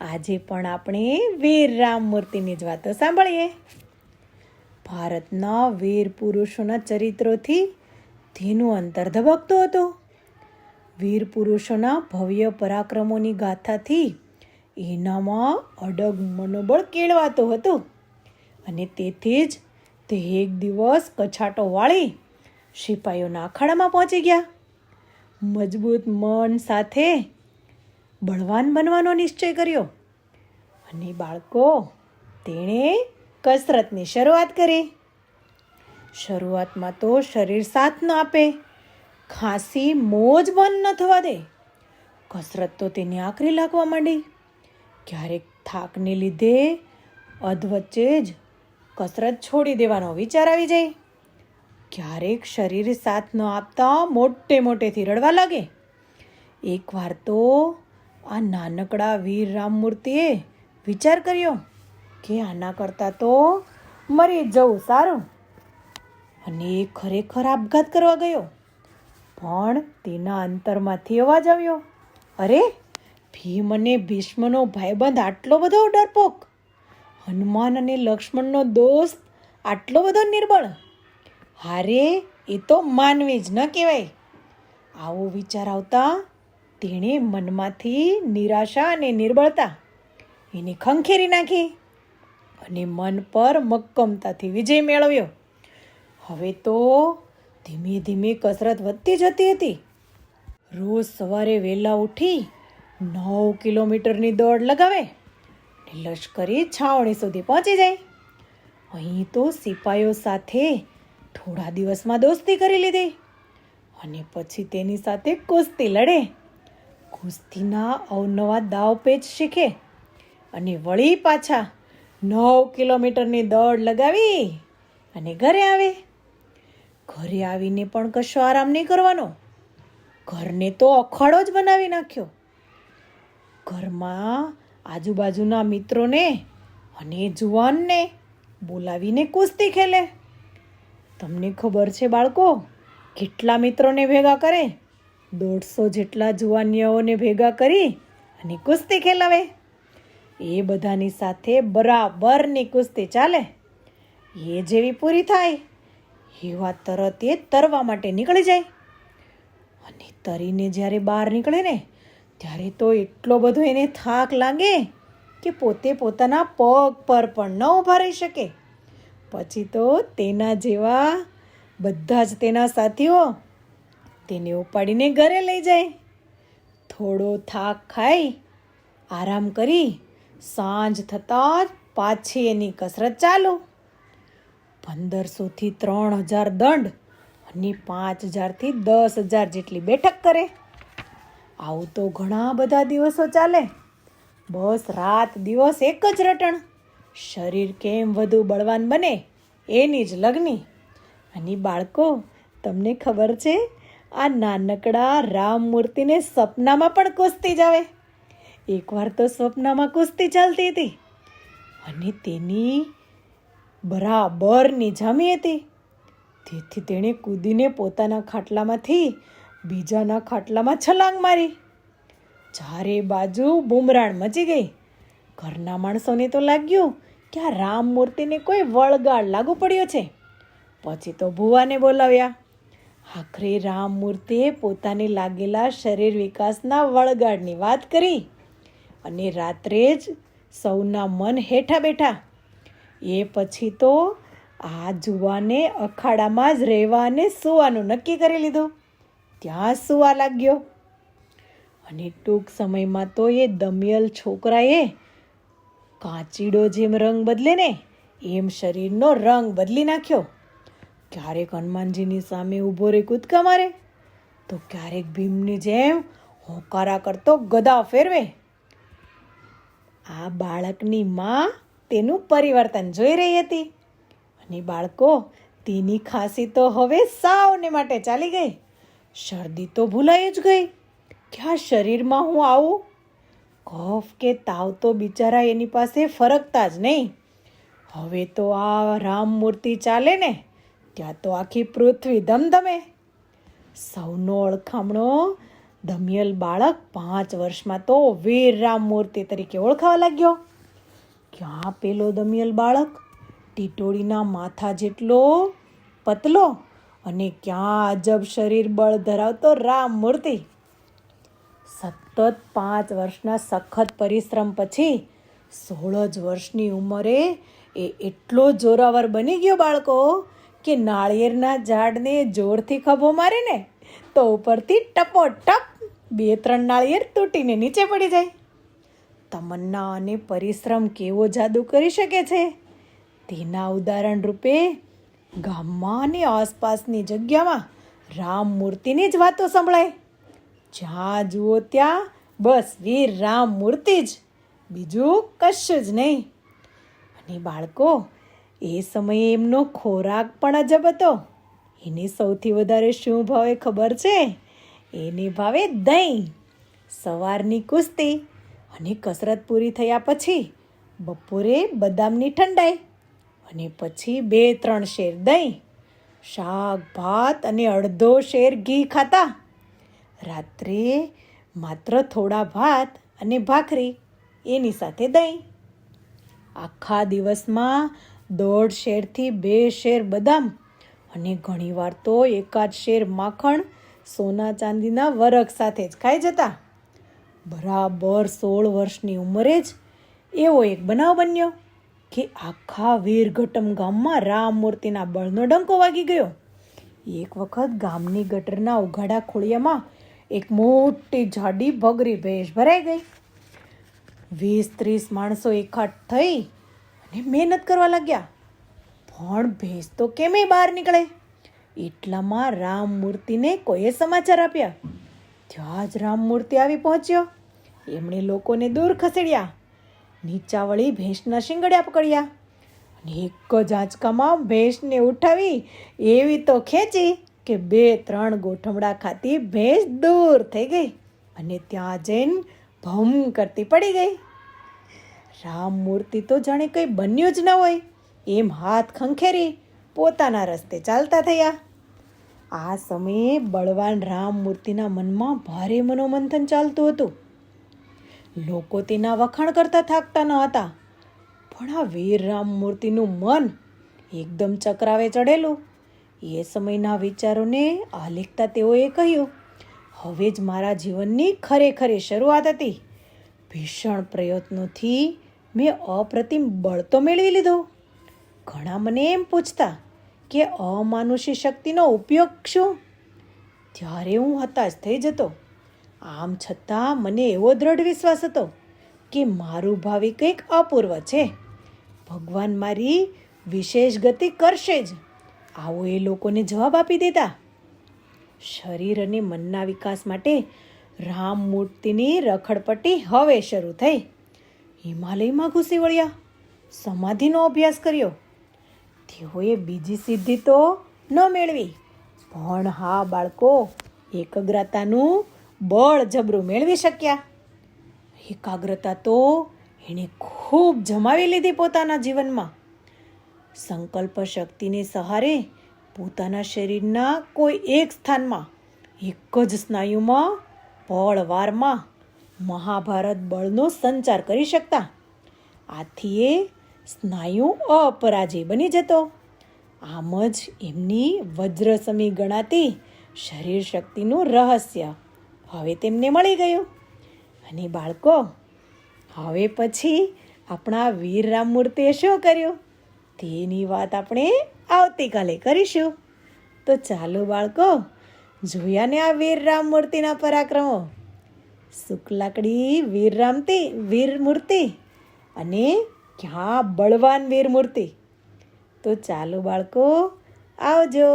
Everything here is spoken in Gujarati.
આજે પણ આપણે વીર રામમૂર્તિની જ વાતો સાંભળીએ. ભારતના વીર પુરુષોના ચરિત્રોથી તેનું અંતર ધબકતું હતું. વીર પુરુષોના ભવ્ય પરાક્રમોની ગાથાથી એનામાં અડગ મનોબળ કેળવાતું હતું. અને તેથી જ તે એક દિવસ કછાટો વાળી સિપાહીઓના અખાડામાં પહોંચી ગયા. મજબૂત મન સાથે બળવાન બનવાનો નિશ્ચય કર્યો. અને બાળકો, તેણે કસરતની શરૂઆત કરી. શરૂઆતમાં તો શરીર સાથ ન આપે, ખાંસી, મોજ બંધ ન થવા દે. કસરત તો તેને આકરી લાગવા માંડી. ક્યારેક થાકને લીધે અધવચ્ચે જ કસરત છોડી દેવાનો વિચાર આવી જાય. ક્યારેક શરીર સાથ ન આપતા મોટે મોટેથી રડવા લાગે. એકવાર તો આ નાનકડા વીર રામમૂર્તિએ વિચાર કર્યો કે આના કરતાં તો મરી જવું સારું. અને એ ખરેખર આપઘાત કરવા ગયો. પણ તેના અંતરમાંથી અવાજ આવ્યો, અરે, ભીમ અને ભીષ્મનો ભાઈબંધ આટલો બધો ડરપોક હનુમાન અને લક્ષ્મણનો દોસ્ત આટલો બધો નિર્બળ. હારે, એ તો માનવી જ ન કહેવાય. આવો વિચાર આવતા તેણે મનમાંથી નિરાશા અને નિર્બળતા એને ખંખેરી નાખી અને મન પર મક્કમતાથી વિજય મેળવ્યો. હવે તો ધીમે ધીમે કસરત વધતી જતી હતી. રોજ સવારે વહેલા ઉઠી નવ કિલોમીટરની દોડ લગાવે ને લશ્કરી છાવણી સુધી પહોંચી જાય. અહીં તો સિપાઈઓ સાથે થોડા દિવસમાં દોસ્તી કરી લીધી અને પછી તેની સાથે કુસ્તી લડે. કુસ્તીના અવનવા દાવ પેચ શીખે અને વળી પાછા નવ કિલોમીટરની દોડ લગાવી અને ઘરે આવે. ઘરે આવીને પણ કશો આરામ નહીં કરવાનો. ઘરને તો અખાડો જ બનાવી નાખ્યો. ઘરમાં આજુબાજુના મિત્રોને અને જુવાનને બોલાવીને કુસ્તી ખેલે. તમને ખબર છે બાળકો, કેટલા મિત્રોને ભેગા કરે? દોઢસો જેટલા જુવાનિયાઓને ભેગા કરી અને કુસ્તી ખેલાવે. એ બધાની સાથે બરાબરની કુસ્તી ચાલે. એ જેવી પૂરી થાય એવા તરત એ તરવા માટે નીકળી જાય. અને તરીને જ્યારે બહાર નીકળે ને, ત્યારે તો એટલો બધો એને થાક લાગે કે પોતે પોતાના પગ પર પણ ન ઊભા રહી શકે. પછી તો તેના જેવા બધા જ તેના સાથીઓ તેને ઉપાડીને ઘરે લઈ જાય. થોડો થાક ખાઈ, આરામ કરી, સાંજ થતાં જ પાછી એની કસરત ચાલુ. પંદરસોથી ત્રણ હજાર દંડ અને પાંચ હજારથી દસ હજાર જેટલી બેઠક કરે. આવું તો ઘણા બધા દિવસો ચાલે. બસ રાત દિવસ એક જ રટણ. શરીર કેમ વધુ બળવાન બને એની જ લગ્ની. અને બાળકો, તમને ખબર છે આ નાનકડા રામ મૂર્તિને સપનામાં પણ કુસ્તી જ આવે. એકવાર તો સ્વપ્નમાં કુસ્તી ચાલતી હતી અને તેની બરાબરની જામી હતી. તેથી તેણે કૂદીને પોતાના ખાટલામાંથી બીજાના ખાટલામાં છલાંગ મારી. ચારે બાજુ બુમરાણ મચી ગઈ. ઘરના માણસોને તો લાગ્યું કે આ રામ મૂર્તિને કોઈ વળગાડ લાગુ પડ્યો છે. પછી તો ભુવાને બોલાવ્યા. આખરે રામ મૂર્તિએ પોતાને લાગેલા શરીર વિકાસના વળગાડની વાત કરી અને રાત્રે જ સૌના મન હેઠા બેઠા. એ પછી તો આ જુવાને અખાડામાં જ રહેવા અને સૂવાનું નક્કી કરી લીધું. ત્યાં સૂવા લાગ્યો. અને ટૂંક સમયમાં તો એ દમિયલ છોકરાએ કાચીડો જેમ રંગ બદલે ને એમ શરીરનો રંગ બદલી નાખ્યો. ક્યારેક હનુમાનજીની સામે ઊભો રહી કૂદકા મારે? તો ક્યારેક ભીમની જેમ હોકારા કરતો ગદા ફેરવે. આ બાળકની માં તેનું પરિવર્તન જોઈ રહી હતી. અને બાળકો, તેની ખાંસી તો હવે સાવને માટે ચાલી ગઈ. શરદી તો ભૂલાઈ જ ગઈ. કે આ શરીરમાં હું આવું? કફ કે તાવ તો બિચારા એની પાસે ફરકતા જ નહીં. હવે તો આ રામ મૂર્તિ ચાલે ને. ત્યાં તો આખી પૃથ્વી ધમધમે. સૌનો ઓળખામણો દમિયલ બાળક પાંચ વર્ષમાં તો વીર રામ મૂર્તિ તરીકે ઓળખાવા લાગ્યો. ક્યાં પેલો દમિયલ બાળક? ટીટોળીના માથા જેટલો પતલો અને ક્યાં અજબ શરીર બળ ધરાવતો રામ મૂર્તિ. સતત પાંચ વર્ષના સખત પરિશ્રમ પછી સોળ જ વર્ષની ઉંમરે એ એટલો જોરાવર બની ગયો બાળકો કે નાળિયેરના ઝાડને જોરથી ખભો મારે ને તો ઉપરથી ટપોટપ બે ત્રણ નાળિયેર તૂટીને નીચે પડી જાય. તમન્ના અને પરિશ્રમ કેવો જાદુ કરી શકે છે? તેના ઉદાહરણ રૂપે ગામમાં અને આસપાસની જગ્યામાં રામ મૂર્તિની જ વાતો સંભળાય. જ્યાં જુઓ ત્યાં બસ વીર રામ મૂર્તિ જ, બીજું કશું જ નહીં. અને બાળકો એ સમયે એમનો ખોરાક પણ અજબ હતો. એને સૌથી વધારે શું ભાવે ખબર છે? એને ભાવે દહીં, સવારની કુસ્તી અને કસરત પૂરી થયા પછી બપોરે બદામની ઠંડાઈ અને પછી બે ત્રણ શેર દહીં, શાક, ભાત અને અડધો શેર ઘી ખાતા. રાત્રે માત્ર થોડા ભાત અને ભાખરી એની સાથે દહીં. આખા દિવસમાં દોઢ શેરથી બે શેર બદામ અને ઘણીવાર તો એકાદ શેર માખણ સોના ચાંદીના વરખ સાથે જ ખાઈ જતા. બરાબર સોળ વર્ષની ઉંમરે જ એવો એક બનાવ બન્યો કે આખા વીરઘટમ ગામમાં રામ મૂર્તિના બળનો ડંકો વાગી ગયો. એક વખત ગામની ગટરના ઉઘાડા ખોળિયામાં એક મોટી જાડી ભગરી ભેંસ ભરાઈ ગઈ. વીસ ત્રીસ માણસો એકઠ થઈ અને મહેનત કરવા લાગ્યા. પણ ભેંસ તો કેમે બહાર નીકળે? એટલામાં રામ મૂર્તિને કોઈએ સમાચાર આપ્યા? ત્યાં જ રામ મૂર્તિ આવી પહોંચ્યો. એમણે લોકોને દૂર ખસેડ્યા. નીચા વળી ભેંસના શિંગડ્યા પકડ્યા. અને એક જ આંચકામાં ભેંસને ઉઠાવી એવી તો ખેંચી કે બે ત્રણ ગોઠમડા ખાતી ભેંસ દૂર થઈ ગઈ અને ત્યાં જઈને ભમ કરતી પડી ગઈ. રામ મૂર્તિ તો જાણે કંઈ બન્યું જ ન હોય. એમ હાથ ખંખેરી પોતાના રસ્તે ચાલતા થયા. આ સમયે બળવાન રામ મૂર્તિના મનમાં ભારે મનોમંથન ચાલતું હતું. લોકો તેના વખાણ કરતા થાકતા ન હતા. પણ આ વીર રામ મૂર્તિનું મન એકદમ ચક્રાવે ચડેલું. એ સમયના વિચારોને આલેખતા તેઓએ કહ્યું, હવે જ મારા જીવનની ખરેખરી શરૂઆત હતી. ભીષણ પ્રયત્નોથી મેં અપ્રતિમ બળ તો મેળવી લીધો. ઘણા મને એમ પૂછતા કે અમાનુષી શક્તિનો ઉપયોગ શું? ત્યારે હું હતાશ થઈ જતો. આમ છતાં મને એવો દ્રઢ વિશ્વાસ હતો કે મારું ભાવિ કંઈક અપૂર્વ છે. ભગવાન મારી વિશેષ ગતિ કરશે જ. આવો એ લોકોને જવાબ આપી દેતા. શરીર અને મનના વિકાસ માટે રામ મૂર્તિની રખડપટ્ટી હવે શરૂ થઈ. હિમાલયમાં ઘૂસી વળ્યા. સમાધિનો અભ્યાસ કર્યો. તેઓએ બીજી સિદ્ધિ તો ન મેળવી. પણ હા, બાળકો, એકાગ્રતાનું બળ જબરું મેળવી શક્યા. એકાગ્રતા તો એણે ખૂબ જમાવી લીધી પોતાના જીવનમાં. સંકલ્પ શક્તિને સહારે પોતાના શરીરના કોઈ એક સ્થાનમાં, એક જ સ્નાયુમાં, પળવારમાં મહાભારત બળનો સંચાર કરી શકતા? આથી એ સ્નાયુ અપરાજય બની જતો. આમ જ એમની વજ્રસમી ગણાતી શરીર શક્તિનું રહસ્ય હવે તેમને મળી ગયું. અને બાળકો, હવે પછી આપણા વીર રામમૂર્તિએ શું કર્યું? તેની વાત આપણે આવતીકાલે કરીશું. તો ચાલો બાળકો, જોયા ને આ વીર રામમૂર્તિના પરાક્રમો? શુક્લાકડી વીર રામતી વીર મૂર્તિ અને ક્યાં બળવાન વીર મૂર્તિ તો ચાલો બાળકો આવજો.